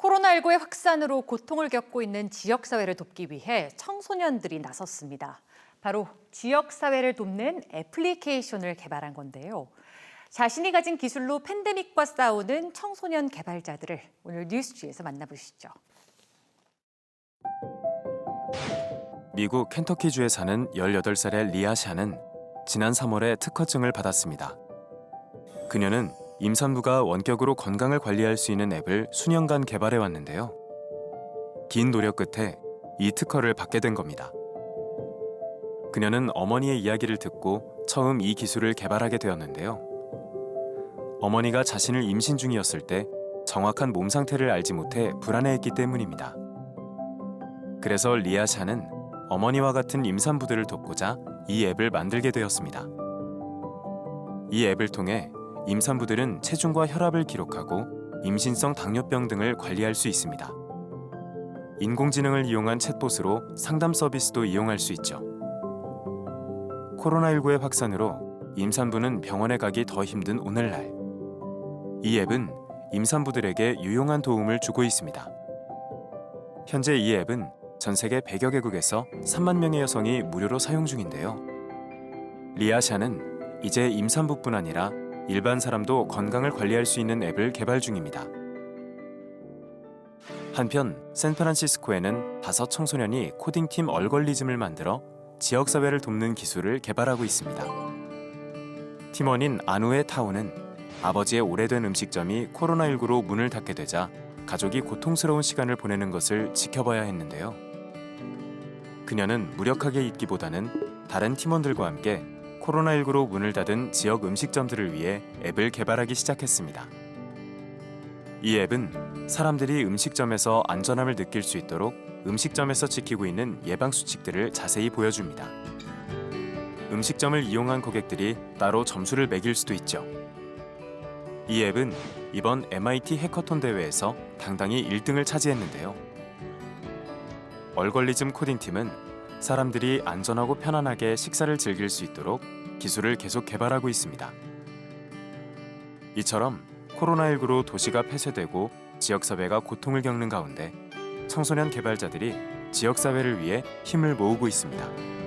코로나19의 확산으로 고통을 겪고 있는 지역사회를 돕기 위해 청소년들이 나섰습니다. 바로 지역사회를 돕는 애플리케이션을 개발한 건데요. 자신이 가진 기술로 팬데믹과 싸우는 청소년 개발자들을 오늘 뉴스지에서 만나보시죠. 미국 켄터키주에 사는 18살의 리아 샤는 지난 3월에 특허증을 받았습니다. 그녀는 임산부가 원격으로 건강을 관리할 수 있는 앱을 수년간 개발해 왔는데요. 긴 노력 끝에 이 특허를 받게 된 겁니다. 그녀는 어머니의 이야기를 듣고 처음 이 기술을 개발하게 되었는데요. 어머니가 자신을 임신 중이었을 때 정확한 몸 상태를 알지 못해 불안해했기 때문입니다. 그래서 리아 샤는 어머니와 같은 임산부들을 돕고자 이 앱을 만들게 되었습니다. 이 앱을 통해 임산부들은 체중과 혈압을 기록하고 임신성 당뇨병 등을 관리할 수 있습니다. 인공지능을 이용한 챗봇으로 상담 서비스도 이용할 수 있죠. 코로나19의 확산으로 임산부는 병원에 가기 더 힘든 오늘날. 이 앱은 임산부들에게 유용한 도움을 주고 있습니다. 현재 이 앱은 전 세계 100여 개국에서 3만 명의 여성이 무료로 사용 중인데요. 리아샤는 이제 임산부뿐 아니라 일반 사람도 건강을 관리할 수 있는 앱을 개발 중입니다. 한편 샌프란시스코에는 다섯 청소년이 코딩팀 얼걸리즘을 만들어 지역사회를 돕는 기술을 개발하고 있습니다. 팀원인 아누에 타우는 아버지의 오래된 음식점이 코로나19로 문을 닫게 되자 가족이 고통스러운 시간을 보내는 것을 지켜봐야 했는데요. 그녀는 무력하게 있기보다는 다른 팀원들과 함께 코로나19로 문을 닫은 지역 음식점들을 위해 앱을 개발하기 시작했습니다. 이 앱은 사람들이 음식점에서 안전함을 느낄 수 있도록 음식점에서 지키고 있는 예방 수칙들을 자세히 보여줍니다. 음식점을 이용한 고객들이 따로 점수를 매길 수도 있죠. 이 앱은 이번 MIT 해커톤 대회에서 당당히 1등을 차지했는데요. 얼걸리즘 코딩팀은 사람들이 안전하고 편안하게 식사를 즐길 수 있도록 기술을 계속 개발하고 있습니다. 이처럼 코로나19로 도시가 폐쇄되고 지역사회가 고통을 겪는 가운데 청소년 개발자들이 지역사회를 위해 힘을 모으고 있습니다.